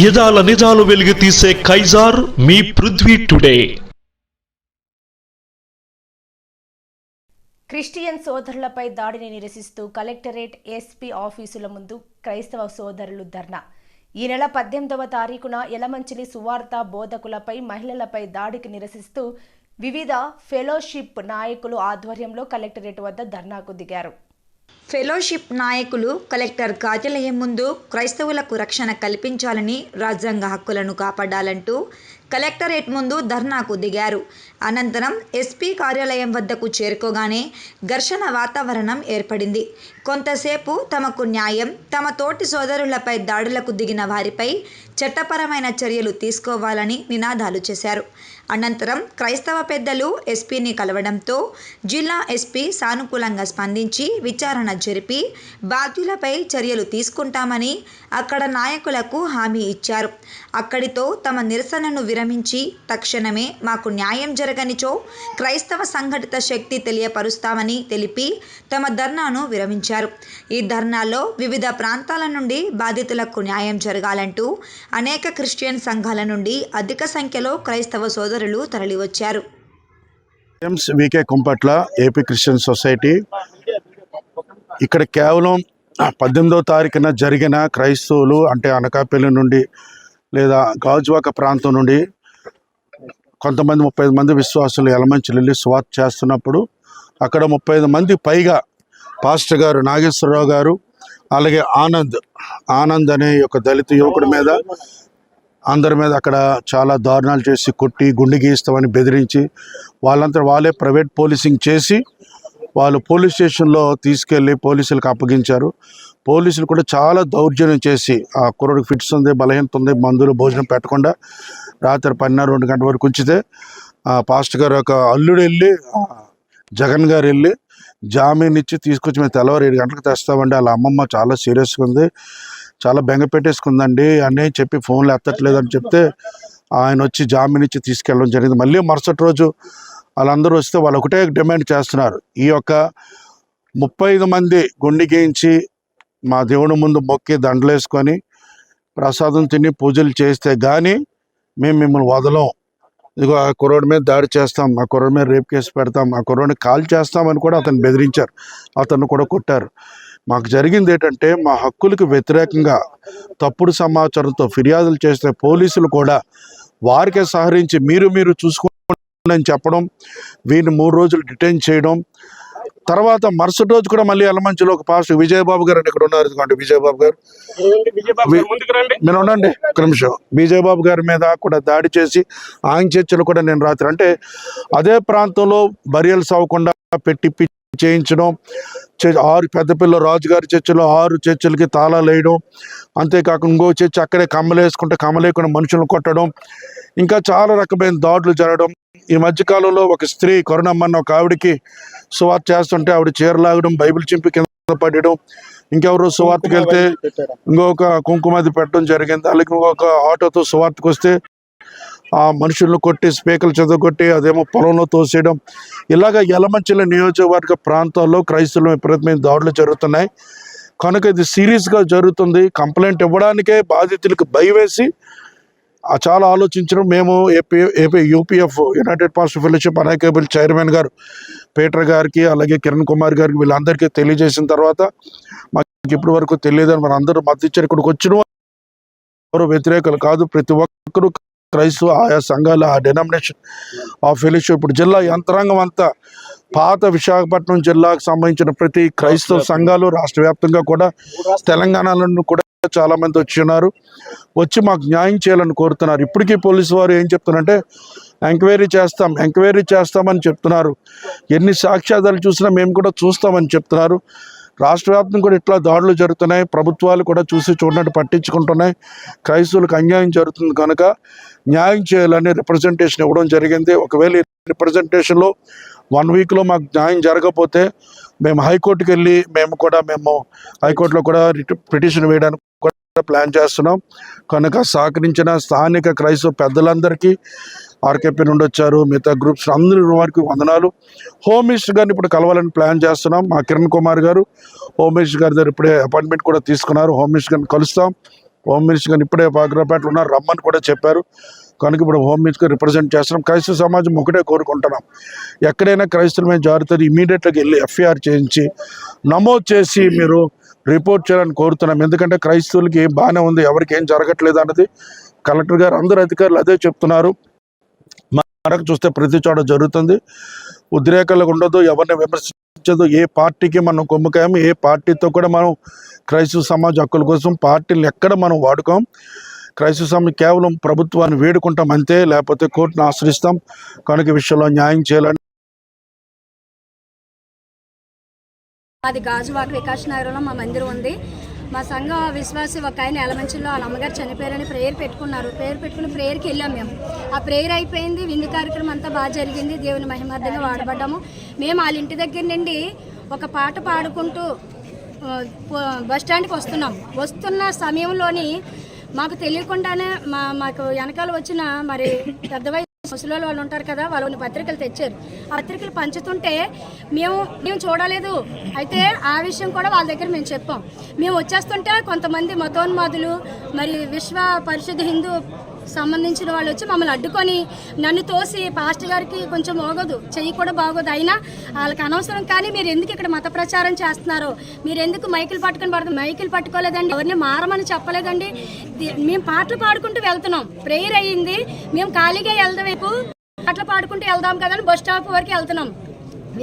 యదాల నిజాలు వెలుగు తీసే కైజార్ మీ పృథ్వీ టుడే. క్రిస్టియన్ సోదరులపై దాడిని నిరసిస్తూ కలెక్టరేట్ ఎస్పీ ఆఫీసుల ముందు క్రైస్తవ సోదరులు ధర్నా. ఈ నెల పద్దెనిమిదవ తారీఖున ఎలమంచిలి సువార్త బోధకులపై మహిళలపై దాడికి నిరసిస్తూ వివిధ ఫెలోషిప్ నాయకులు ఆధ్వర్యంలో కలెక్టరేట్ వద్ద ధర్నాకు దిగారు. ఫెలోషిప్ నాయకులు కలెక్టర్ కార్యాలయం ముందు క్రైస్తవులకు రక్షణ కల్పించాలని రాజ్యాంగ హక్కులను కాపాడాలంటూ కలెక్టరేట్ ముందు ధర్నాకు దిగారు. అనంతరం ఎస్పీ కార్యాలయం వద్దకు చేరుకోగానే ఘర్షణ వాతావరణం ఏర్పడింది. కొంతసేపు తమకు న్యాయం తమ తోటి సోదరులపై దాడులకు దిగిన వారిపై చట్టపరమైన చర్యలు తీసుకోవాలని నినాదాలు చేశారు. అనంతరం క్రైస్తవ పెద్దలు ఎస్పీని కలవడంతో జిల్లా ఎస్పీ సానుకూలంగా స్పందించి విచారణ జరిపి బాధ్యులపై చర్యలు తీసుకుంటామని అక్కడ నాయకులకు హామీ ఇచ్చారు. అక్కడితో తమ నిరసనను విరమించి తక్షణమే మాకు న్యాయం జరగనిచో క్రైస్తవ సంఘటిత శక్తి తెలియపరుస్తామని తెలిపి తమ ధర్నాను విరమించారు. ఈ ధర్నాలో వివిధ ప్రాంతాల నుండి బాధితులకు న్యాయం జరగాలంటూ అనేక క్రిస్టియన్ సంఘాల నుండి అధిక సంఖ్యలో క్రైస్తవ సోదరులు తరలివచ్చారు. V K Kumpatla AP Christian society. ఇక్కడ కేవలం పద్దెనిమిదో తారీఖున జరిగిన క్రైస్తవులు అంటే అనకాపల్లి నుండి లేదా గాజువాక ప్రాంతం నుండి కొంతమంది ముప్పై ఐదు మంది విశ్వాసులు ఎలమంచి వెళ్ళి స్వాత్ చేస్తున్నప్పుడు అక్కడ ముప్పై ఐదు మంది పైగా పాస్టర్ గారు నాగేశ్వరరావు గారు అలాగే ఆనంద్ ఆనంద్ అనే ఒక దళిత యువకుడి మీద అందరి మీద అక్కడ చాలా దారుణాలు చేసి కొట్టి గుండె గీస్తామని బెదిరించి వాళ్ళంతా వాళ్ళే ప్రైవేట్ పోలీసింగ్ చేసి వాళ్ళు పోలీస్ స్టేషన్లో తీసుకెళ్ళి పోలీసులకు అప్పగించారు. పోలీసులు కూడా చాలా దౌర్జన్యం చేసి ఆ కుర్రోడికి ఫిట్స్ ఉంది బలహీనత ఉంది మందులు భోజనం పెట్టకుండా రాత్రి పన్నెండు రెండు గంటల వరకు ఉంచితే ఆ గారు ఒక అల్లుడు వెళ్ళి జగన్ గారు వెళ్ళి జామీన్ ఇచ్చి తీసుకొచ్చి మేము తెల్లవారు ఏడు గంటలకు తెస్తామండి వాళ్ళ అమ్మమ్మ చాలా సీరియస్గా ఉంది చాలా బెంగ పెట్టేసుకుందండి అని చెప్పి ఫోన్లు ఎత్తట్లేదు అని చెప్తే ఆయన వచ్చి జామీన్ ఇచ్చి తీసుకెళ్ళడం జరిగింది. మళ్ళీ మరుసటి రోజు వాళ్ళందరూ వస్తే వాళ్ళు ఒకటే డిమాండ్ చేస్తున్నారు. ఈ యొక్క ముప్పై ఐదు మంది గుండె గేయించి మా దేవుని ముందు మొక్కి దండలేసుకొని ప్రసాదం తిని పూజలు చేస్తే కానీ మేము మిమ్మల్ని వదలం. ఇదిగో ఆ కుర్రోడి మీద దాడి చేస్తాం ఆ కుర్రోడి మీద రేప్ కేసు పెడతాం ఆ కుర్రోడిని కాల్ చేస్తామని కూడా అతను బెదిరించారు. అతను కూడా కొట్టారు. మాకు జరిగింది ఏంటంటే మా హక్కులకు వ్యతిరేకంగా తప్పుడు సమాచారంతో ఫిర్యాదులు చేస్తే పోలీసులు కూడా వారికే సహరించి మీరు మీరు చూసుకోండి అని చెప్పడం వీరిని మూడు రోజులు డిటైన్ చేయడం. తర్వాత మరుసటి రోజు కూడా మళ్ళీ ఎలమంచిలో ఒక పాస్టర్ విజయబాబు గారు ఇక్కడ ఉన్నారు. ఇదిగోండి విజయబాబు గారు. మీరు ఉండండి ఒక నిమిషం. విజయబాబు గారి మీద కూడా దాడి చేసి ఆయన చర్చలు కూడా నేను రాత్రి అంటే అదే ప్రాంతంలో బరియల్స్ అవ్వకుండా పెట్టి చేయించడం ఆరు పెద్దపిల్ల రాజుగారి చర్చిలో ఆరు చర్చిలకి తాళాలు వేయడం అంతేకాకుండా ఇంకో చర్చి అక్కడే కమ్మలు వేసుకుంటే కమ్మలేకుండా మనుషులను కొట్టడం ఇంకా చాలా రకమైన దాడులు జరగడం ఈ మధ్యకాలంలో ఒక స్త్రీ కరుణమ్మన్న ఒక ఆవిడకి సువార్త చేస్తుంటే ఆవిడ చీరలాగడం బైబిల్ చింపి కింద పడడం ఇంకెవరు సువార్తకి వెళ్తే ఇంకొక కుంకుమది పెట్టడం జరిగింది. అలాగే ఇంకొక ఆటోతో సువార్తకు వస్తే ఆ మనుషులను కొట్టి స్పీకర్లు చదవగొట్టి అదేమో పొలంలో తోసేయడం. ఇలాగ యలమంచిల నియోజకవర్గ ప్రాంతాల్లో క్రైస్తవులు విపరీతమైన దాడులు జరుగుతున్నాయి. కనుక ఇది సీరియస్గా జరుగుతుంది. కంప్లైంట్ ఇవ్వడానికే బాధితులకు భయవేసి చాలా ఆలోచించడం. మేము AP AP UPF united past fellowship అనేకేబుల్ chairman గారు పీటర్ గారికి అలాగే కిరణ్ కుమార్ గారికి వీళ్ళందరికీ తెలియజేసిన తర్వాత మాకు ఇప్పటి వరకు తెలియదని మన అందరూ మద్దతు ఇచ్చారు ఇక్కడికి వచ్చిన ఎవరు వ్యతిరేకులు కాదు. ప్రతి ఒక్కరు క్రైస్తవ ఆయా సంఘాలు ఆ డెనామినేషన్ ఆ ఫెలోషిప్ ఇప్పుడు జిల్లా యంత్రాంగం అంతా పాత విశాఖపట్నం జిల్లాకు సంబంధించిన ప్రతి క్రైస్తవ సంఘాలు రాష్ట్ర వ్యాప్తంగా కూడా తెలంగాణలో కూడా చాలా మంది వచ్చి ఉన్నారు. వచ్చి మాకు న్యాయం చేయాలని కోరుతున్నారు. ఇప్పటికీ పోలీసు వారు ఏం చెప్తున్నారంటే ఎంక్వైరీ చేస్తాం ఎంక్వైరీ చేస్తామని చెప్తున్నారు. ఎన్ని సాక్ష్యాధారాలు చూసినా మేము కూడా చూస్తామని చెప్తున్నారు. రాష్ట్ర వ్యాప్తంగా కూడా ఇట్లా దాడులు జరుగుతున్నాయి. ప్రభుత్వాలు కూడా చూసి చూడనట్టు పట్టించుకుంటున్నాయి. క్రైస్తవులకు అన్యాయం జరుగుతుంది కనుక న్యాయం చేయాలని రిప్రజెంటేషన్ ఇవ్వడం జరిగింది. ఒకవేళ రిప్రజెంటేషన్లో వన్ వీక్లో మాకు న్యాయం జరగకపోతే మేము హైకోర్టుకి వెళ్ళి మేము కూడా మేము హైకోర్టులో కూడా పిటిషన్ వేయడానికి ప్లాన్ చేస్తున్నాం. కనుక సహకరించిన స్థానిక క్రైస్తవ పెద్దలందరికీ ఆర్కేపీ నుండి వచ్చారు. మిగతా గ్రూప్స్ అందరి వారికి వందనాలు. హోమ్ మినిస్టర్ గారిని ఇప్పుడు కలవాలని ప్లాన్ చేస్తున్నాం. మా కిరణ్ కుమార్ గారు హోమ్ మినిస్టర్ గారి దగ్గర ఇప్పుడే అపాయింట్మెంట్ కూడా తీసుకున్నారు. హోమ్ మినిస్టర్ గారిని కలుస్తాం. హోమ్ మినిస్టర్ గారు ఇప్పుడే బాగ్రాపేటలో ఉన్నారు. రమ్మని కూడా చెప్పారు. కనుక ఇప్పుడు హోమ్ మినిస్టర్ రిప్రజెంట్ చేస్తున్నాం. క్రైస్తవ సమాజం ఒకటే కోరుకుంటున్నాం. ఎక్కడైనా క్రైస్తవులు మేము జాగ్రత్త ఇమీడియట్గా వెళ్ళి ఎఫ్ఐఆర్ చేయించి నమోదు చేసి మీరు రిపోర్ట్ చేయాలని కోరుతున్నాం. ఎందుకంటే క్రైస్తవులకి బాగానే ఉంది. ఎవరికి ఏం జరగట్లేదు అన్నది కలెక్టర్ గారు అందరు అధికారులు అదే చెప్తున్నారు. మనకు చూస్తే ప్రతి చోట జరుగుతుంది. ఉద్రేకాలు ఉండదు ఎవరిని విమర్శించదు ఏ పార్టీకి మనం కొమ్ముకాయం ఏ పార్టీతో కూడా మనం క్రైస్తవ సమాజ హక్కుల కోసం పార్టీలు ఎక్కడ మనం వాడుకోం. క్రైస్తవ సమాజం కేవలం ప్రభుత్వాన్ని వేడుకుంటాం అంతే. లేకపోతే కోర్టును ఆశ్రయిస్తాం. కనుక విషయంలో న్యాయం చేయాలని మాది గాజువాక వికాస్ నగరంలో మా మందిరం ఉంది. మా సంఘ విశ్వాసి ఒక ఆయన ఎలమంచిలో వాళ్ళ అమ్మగారు చనిపోయారని ప్రేయర్ పెట్టుకున్నారు. ప్రేయర్ పెట్టుకుని ప్రేయర్కి వెళ్ళాం మేము. ఆ ప్రేయర్ అయిపోయింది విందు కార్యక్రమం అంతా బాగా జరిగింది దేవుని మహిమార్థంగా వాడబడ్డాము. మేము వాళ్ళ ఇంటి దగ్గర నుండి ఒక పాట పాడుకుంటూ బస్ స్టాండ్కి వస్తున్నాం. వస్తున్న సమయంలోని మాకు తెలియకుండానే మా మాకు వెనకాల వచ్చిన మరి పెద్ద ముసలి వాళ్ళు ఉంటారు కదా వాళ్ళు పత్రికలు తెచ్చారు. ఆ పత్రికలు పంచుతుంటే మేము మేము చూడలేదు. అయితే ఆ విషయం కూడా వాళ్ళ దగ్గర మేము చెప్పాం. మేము వచ్చేస్తుంటే కొంతమంది మతోన్మాదులు మరి విశ్వ పరిషత్ హిందూ సంబంధించిన వాళ్ళు వచ్చి మమ్మల్ని అడ్డుకొని నన్ను తోసి పాస్టర్ గారికి కొంచెం బాగోదు చెయ్యి కూడా బాగోదు. అయినా వాళ్ళకి అనవసరం. కానీ మీరు ఎందుకు ఇక్కడ మత ప్రచారం చేస్తున్నారు? మీరు ఎందుకు మైకులు పట్టుకొని పడుతుంది మైకులు పట్టుకోలేదండి. ఎవరిని మారమని చెప్పలేదండి. మేము పాటలు పాడుకుంటూ వెళ్తున్నాం. ప్రేయర్ అయ్యింది. మేము ఖాళీగా వెళ్దాం వైపు పాటలు పాడుకుంటూ వెళ్దాం కదా అని బస్ స్టాప్ వరకు వెళ్తున్నాం.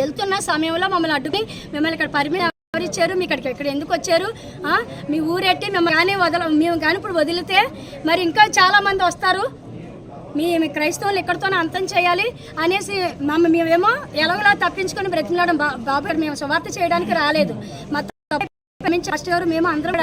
వెళ్తున్న సమయంలో మమ్మల్ని అడ్డుకుని మిమ్మల్ని ఇక్కడ పరిమి ఎవరు ఇచ్చారు మీ ఇక్కడికి ఇక్కడ ఎందుకు వచ్చారు? మీ ఊరెట్టి మేము కానీ వదల మేము కానీ ఇప్పుడు వదిలితే మరి ఇంకా చాలా మంది వస్తారు. మీ క్రైస్తవులు ఇక్కడితోనే అంతం చేయాలి అనేసి మమ్మ మేమేమో ఎలాగోలా తప్పించుకొని బ్రతిమలాడడం బా బాబు మేము సువార్త చేయడానికి రాలేదు. మా ఫస్ట్ గారు మేము అందరం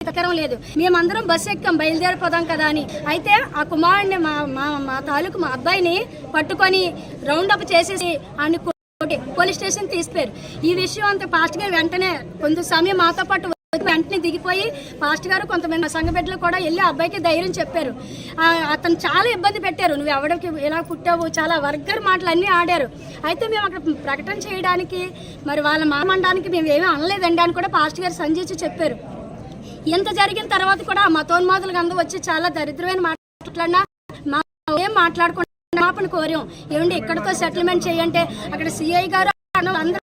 ఎక్కరం లేదు. మేమందరం బస్సు ఎక్కాం బయలుదేరిపోదాం కదా అని. అయితే ఆ కుమారుడిని మా మా మా తాలూకు మా అబ్బాయిని పట్టుకొని రౌండప్ చేసేసి ఆయన కొట్టి పోలీస్ స్టేషన్ తీసిపోయారు. ఈ విషయం అంత ఫాస్ట్ గారు వెంటనే కొంత సమయం మాతో పాటు వెంటనే దిగిపోయి పాస్ట్ గారు కొంతమంది మా కూడా వెళ్ళి అబ్బాయికి ధైర్యం చెప్పారు. అతను చాలా ఇబ్బంది పెట్టారు. నువ్వు ఎవరికి ఎలా పుట్టావు? చాలా వర్గర్ మాటలు అన్నీ ఆడారు. అయితే మేము అక్కడ ప్రకటన చేయడానికి మరి వాళ్ళ మామండానికి మేము ఏమీ అనలేదండి అని కూడా పాస్ట్ గారు సంజయించి చెప్పారు. ఇంత జరిగిన తర్వాత కూడా ఆ మతోన్మాదులకు అందరూ వచ్చి చాలా దరిద్రమైన మాట్లాడినా మా ఏం మాట్లాడకుండా క్షమాపణ కోరాం. ఏమండి ఇక్కడతో సెటిల్మెంట్ చేయంటే అక్కడ సిఐ గారు అందరూ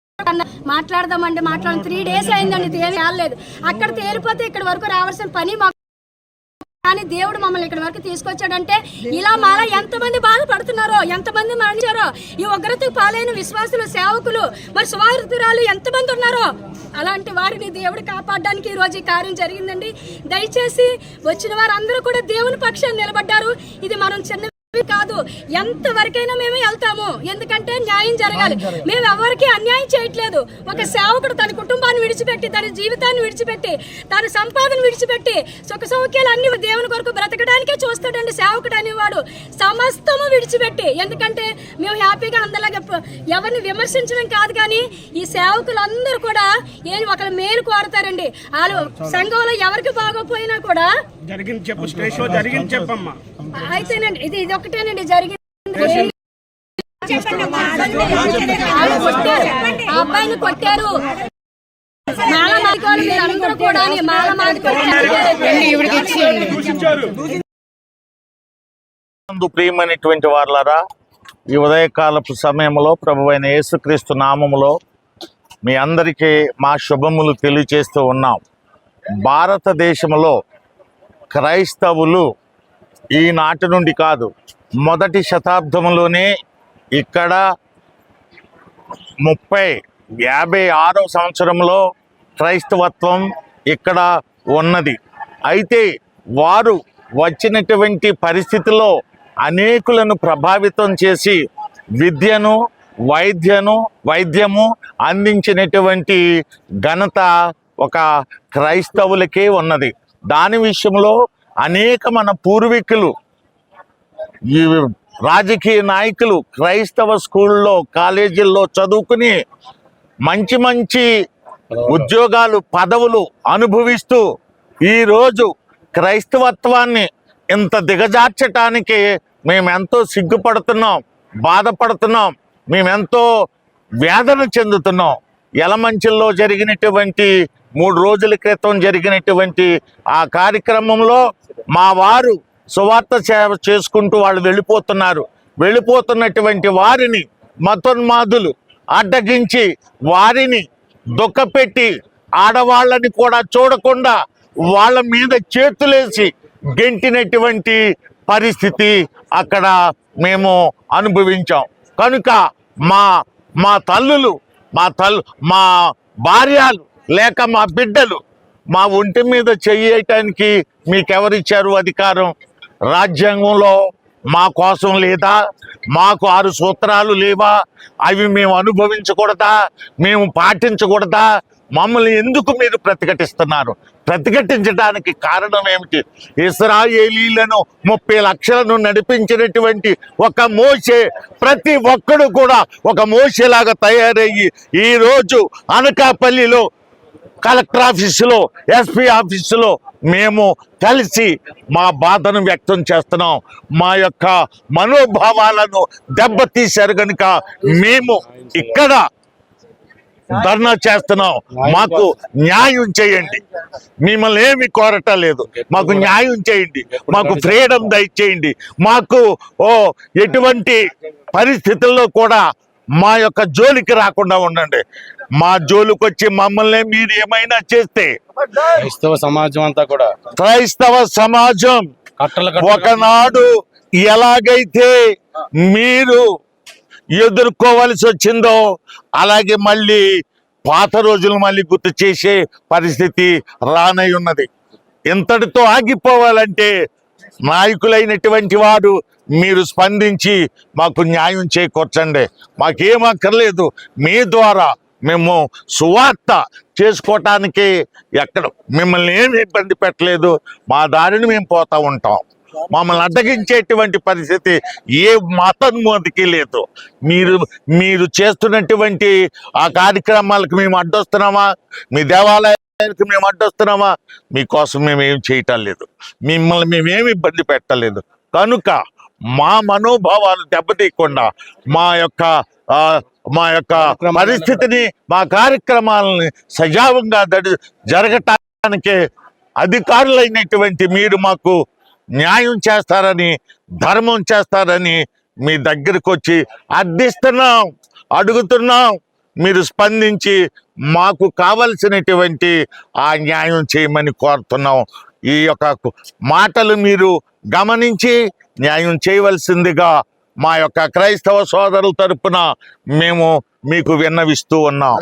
మాట్లాడదామండి మాట్లాడడం త్రీ డేస్ అయిందండి తేలి రాలేదు అక్కడ తేలిపోతే ఇక్కడ వరకు రావాల్సిన పని మాకు కానీ దేవుడు మమ్మల్ని ఇక్కడ వరకు తీసుకొచ్చాడంటే ఇలా మాలా ఎంతమంది బాధపడుతున్నారో ఎంతమంది మరణించారో ఈ ఉగ్రతకు పాలైన విశ్వాసులు సేవకులు మరి సువార్థురాలు ఎంతమంది ఉన్నారో అలాంటి వారిని దేవుడు కాపాడడానికి ఈ రోజు ఈ కార్యం జరిగిందండి. దయచేసి వచ్చిన వారందరూ కూడా దేవుని పక్షాన్ని నిలబడ్డారు. ఇది మనం చిన్న కాదు ఎంత వరకైనా మేము వెళ్తాము. ఎందుకంటే న్యాయం జరగాలి. మేము ఎవరికి అన్యాయం చేయట్లేదు. ఒక సేవకుడు తన కుటుంబాన్ని విడిచిపెట్టి తన జీవితాన్ని విడిచిపెట్టి తన సంపాదన విడిచిపెట్టి సుఖ సౌఖ్యాలు అన్ని దేవుని కొరకు బ్రతకడానికే చూస్తాడండి సేవకుడు అనేవాడు. సమస్తము విడిచిపెట్టి ఎందుకంటే మేము హ్యాపీగా అందలాగా ఎవరిని విమర్శించడం కాదు కానీ ఈ సేవకులందరూ కూడా ఏం ఒకళ్ళ మేలు కోరతారండి. వాళ్ళు సంఘంలో ఎవరికి బాగోపోయినా కూడా జరిగింది చెప్పు జరిగింది చెప్పమ్మా. అయితేనండి. ఇది ఇది ఒకటేనండి. జరిగింది. అబ్బాయిని కొట్టారు. మాల కూడా మాదికోలు నందు ప్రియమైనటువంటి వారులారా ఈ ఉదయకాలపు సమయంలో ప్రభు అయిన యేసుక్రీస్తు నామములో మీ అందరికీ మా శుభములు తెలియచేస్తూ ఉన్నాం. భారతదేశంలో క్రైస్తవులు ఈనాటి నుండి కాదు మొదటి శతాబ్దంలోనే ఇక్కడ ముప్పై యాభై ఆరో సంవత్సరంలో క్రైస్తవత్వం ఇక్కడ ఉన్నది. అయితే వారు వచ్చినటువంటి పరిస్థితిలో అనేకులను ప్రభావితం చేసి విద్యను వైద్యను వైద్యము అందించినటువంటి ఘనత ఒక క్రైస్తవులకే ఉన్నది. దాని విషయంలో అనేక మన పూర్వీకులు ఈ రాజకీయ నాయకులు క్రైస్తవ స్కూల్లో కాలేజీల్లో చదువుకుని మంచి మంచి ఉద్యోగాలు పదవులు అనుభవిస్తూ ఈరోజు క్రైస్తవత్వాన్ని ఇంత దిగజార్చటానికి మేమెంతో సిగ్గుపడుతున్నాం బాధపడుతున్నాం మేమెంతో వేదన చెందుతున్నాం. ఎలమంచిల్లో జరిగినటువంటి మూడు రోజుల క్రితం జరిగినటువంటి ఆ కార్యక్రమంలో మా వారు సువార్త సేవ చేసుకుంటూ వాళ్ళు వెళ్ళిపోతున్నారు. వెళ్ళిపోతున్నటువంటి వారిని మతోన్మాదులు అడ్డగించి వారిని దుఃఖపెట్టి ఆడవాళ్ళని కూడా చూడకుండా వాళ్ళ మీద చేతులేసి గెంటినటువంటి పరిస్థితి అక్కడ మేము అనుభవించాం. కనుక మా మా తల్లులు మా తల్ మా భార్యలు లేక మా బిడ్డలు మా ఒంటి మీద చెయ్యటానికి మీకెవరిచ్చారు అధికారం? రాజ్యాంగంలో మా కోసం లేదా? మాకు ఆరు సూత్రాలు లేవా? అవి మేము అనుభవించకూడదా? మేము పాటించకూడదా? మమ్మల్ని ఎందుకు మీరు ప్రతిఘటిస్తున్నారు? ప్రతిఘటించడానికి కారణం ఏమిటి? ఇస్రాయేలీలను ముప్పై లక్షలను నడిపించినటువంటి ఒక మోసే ప్రతి ఒక్కడు కూడా ఒక మోసేలాగా తయారయ్యి ఈరోజు అనకాపల్లిలో కలెక్టర్ ఆఫీసులో ఎస్పీ ఆఫీసులో మేము కలిసి మా బాధను వ్యక్తం చేస్తున్నాం. మా యొక్క మనోభావాలను దెబ్బతీశారు కనుక మేము ఇక్కడ ధర్నా చేస్తున్నాం. మాకు న్యాయం చేయండి. మిమ్మల్ని ఏమి కోరటం లేదు. మాకు న్యాయం చేయండి. మాకు ఫ్రీడమ్ దయచేయండి. మాకు ఓ ఎటువంటి పరిస్థితుల్లో కూడా మా యొక్క జోలికి రాకుండా ఉండండి. మా జోలికి వచ్చి మమ్మల్ని మీరు ఏమైనా చేస్తే క్రైస్తవ సమాజం అంతా కూడా క్రైస్తవ సమాజం ఒకనాడు ఎలాగైతే మీరు ఎదుర్కోవలసి వచ్చిందో అలాగే మళ్ళీ పాత రోజులు మళ్ళీ గుర్తు చేసే పరిస్థితి రానై ఉన్నది. ఇంతటితో ఆగిపోవాలంటే నాయకులైనటువంటి వారు మీరు స్పందించి మాకు న్యాయం చేకూర్చండి. మాకేం అక్కర్లేదు. మీ ద్వారా మేము సువార్త చేసుకోవటానికి ఎక్కడ మిమ్మల్ని ఏమి ఇబ్బంది పెట్టలేదు. మా దారిని మేము పోతూ ఉంటాం. మమ్మల్ని అడ్డగించేటువంటి పరిస్థితి ఏ మతోన్మతికి లేదు. మీరు మీరు చేస్తున్నటువంటి ఆ కార్యక్రమాలకు మేము అడ్డొస్తున్నామా? మీ దేవాలయాలకు మేము అడ్డొస్తున్నామా? మీకోసం మేము ఏం చేయటం లేదు. మిమ్మల్ని మేమేమి ఇబ్బంది పెట్టలేదు. కనుక మా మనోభావాలు దెబ్బతీయకుండా మా యొక్క మా యొక్క పరిస్థితిని మా కార్యక్రమాలని సజావుగా జరగటానికి అధికారులైనటువంటి మీరు మాకు న్యాయం చేస్తారని ధర్మం చేస్తారని మీ దగ్గరకు వచ్చి అర్థిస్తున్నాం అడుగుతున్నాం. మీరు స్పందించి మాకు కావలసినటువంటి ఆ న్యాయం చేయమని కోరుతున్నాం. ఈ యొక్క మాటలు మీరు గమనించి న్యాయం చేయవలసిందిగా మా యొక్క క్రైస్తవ సోదరుల తరపున మేము మీకు విన్నవిస్తూ ఉన్నాం.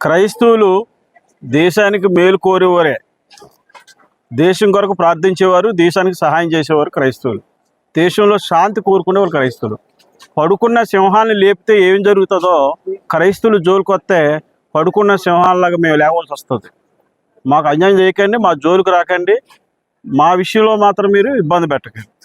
క్రైస్తవులు దేశానికి మేలు కోరేవారే. దేశం కొరకు ప్రార్థించేవారు దేశానికి సహాయం చేసేవారు క్రైస్తవులు. దేశంలో శాంతి కోరుకునేవారు క్రైస్తవులు. పడుకున్న సింహాన్ని లేపితే ఏం జరుగుతుందో క్రైస్తవులు జోలుకొస్తే పడుకున్న సింహాలలాగా మేము లేవాల్సి వస్తుంది. మాకు అన్యాయం చేయకండి మా జోలికి రాకండి. మా విషయంలో మాత్రం మీరు ఇబ్బంది పెట్టకండి.